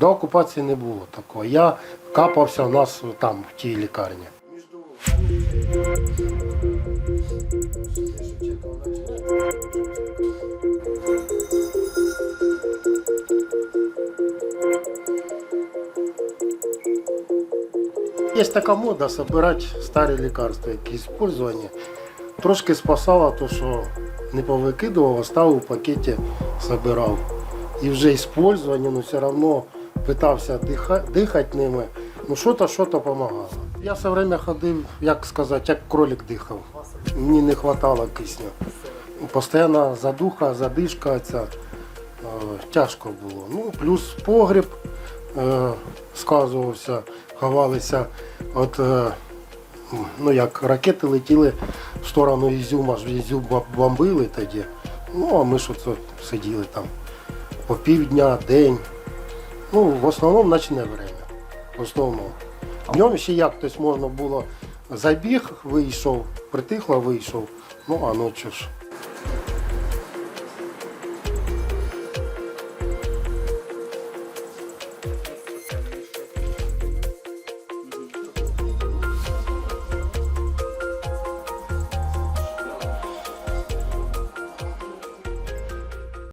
До окупації не було такого. Я капався у нас там, в тій лікарні. Є така мода збирати старі лікарства, які використані. Трошки спасало, то що не повикидував, оставив у пакеті, збирав. І вже використані, але все одно питався дихати, ними. Ну що-то, що-то допомагало. Я все время ходив, як сказати, як кролик дихав. Мені не вистачало кисню. Постійно задуха, задишка ця. Е, тяжко було. Ну, плюс погріб е, сказувався, ховалися. От, е, ну, як ракети летіли в сторону Ізюма, ж Ізюм бомбили тоді. Ну, а ми оце сиділи там по півдня, день. Ну, в основному ночне время. В основному. Днем ще як тобто можна було забіг, вийшов, притихло, вийшов. Ну, а ночі ж.